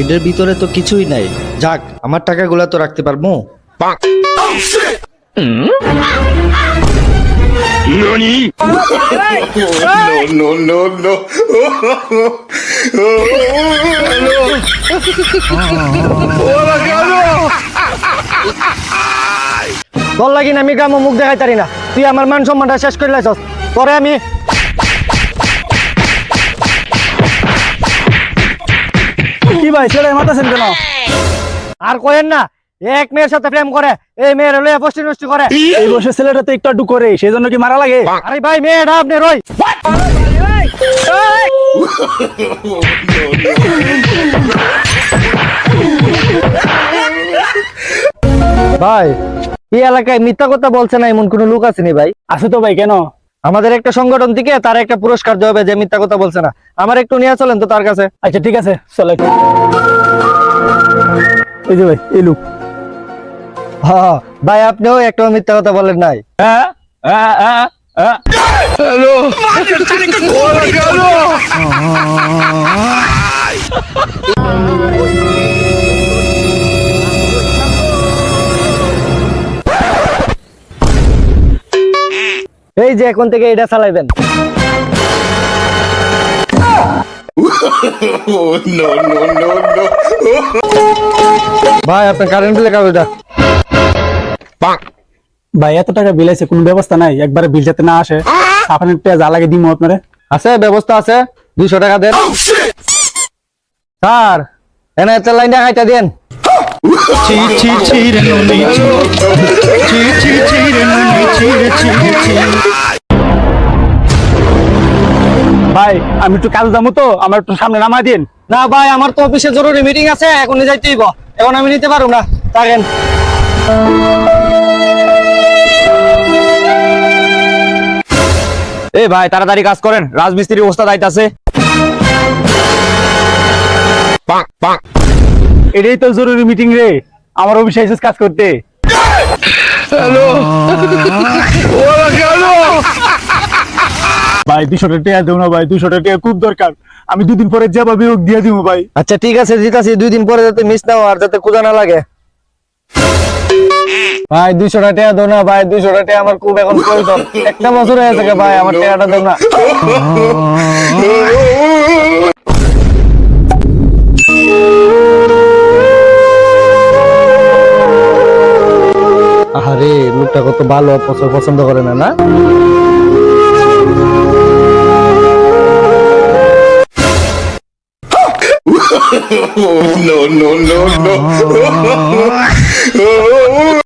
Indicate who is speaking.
Speaker 1: এটার ভিতরে তো কিছুই নাই। যাক আমার টাকাগুলা তো রাখতে পারব।
Speaker 2: no, no, no.
Speaker 3: তোর লাগি না আমি গ্রাম মুখ দেখাই তারি না। তুই আমার মান সম্মানটা শেষ করে লাইছস। পরে আমি
Speaker 4: কি ভাই ছেলে মাতাছেন কেন
Speaker 3: আর করেন না এক মেয়ের সাথে প্রেম করে এই মেয়ের লইয়া পষ্টি নষ্টি করে।
Speaker 4: এই বয়সে ছেলেটা তো একটু করে সেই জন্য কি মারা লাগে?
Speaker 3: আরে ভাই মেয়েটা আপনি রই। ভাই এই এলাকায় মিথ্যা কথা বলছে না এমন কোন লোক আসেনি ভাই?
Speaker 4: আছে তো ভাই কেন?
Speaker 3: আমাদের একটা সংগঠন থেকে তার একটা পুরস্কার দেওয়া হবে যে মিথ্যা কথা বলছে না। আমার একটু নিয়ে চলেন তো তার কাছে।
Speaker 4: আচ্ছা ঠিক আছে চলে এই যে ভাই এই লোক
Speaker 3: হ্যাঁ ভাই আপনিও একটা মিথ্যা কথা বলেন নাই।
Speaker 4: হ্যাঁ হ্যাঁ হ্যাঁ হ্যাঁ।
Speaker 3: এই যে এখন থেকে এটা চালাইবেন।
Speaker 2: Oh.
Speaker 3: ভাই আপনার কারেন্ট বিলে কাগজটা।
Speaker 4: ভাই এত টাকা বিল আছে কোনো ব্যবস্থা নাই। একবারে বিল যাতে না আসে আপনার একটা যা লাগে দিমো আপনারে।
Speaker 3: আছে ব্যবস্থা আছে দুইশো টাকা দেন। স্যার এনে লাইনটা হাইটা দেন
Speaker 4: ভাই আমি একটু কাজ যাব তো আমার একটু সামনে নামাই দিন।
Speaker 3: না ভাই আমার তো অফিসে জরুরি মিটিং আছে এখন যাইতেই এখন আমি নিতে পারব না থাকেন।
Speaker 5: এই ভাই তাড়াতাড়ি কাজ করেন রাজমিস্ত্রির অবস্থা দায়িত্ব আছে।
Speaker 4: এটাই তো জরুরি মিটিং রে। আমার অফিসে কাজ করতে। ভাই দুশো টাকা দেবো না ভাই দুশো টাকা খুব দরকার। আমি দুদিন পরে যাব বিয়োগ দিয়ে দিব ভাই।
Speaker 3: আচ্ছা ঠিক আছে দিতাছি দুই দিন পরে যাতে মিস না আর যাতে কুজা না লাগে। ভাই দুইশো টাকা দাও না ভাই দুইশো টাকা আমার খুব এখন প্রয়োজন। একটা বছর হয়ে থাকে ভাই আমার টাকাটা দাও না। লোকটা কত ভালো পছন্দ পছন্দ করে না না?
Speaker 2: Oh, no, no, no, no.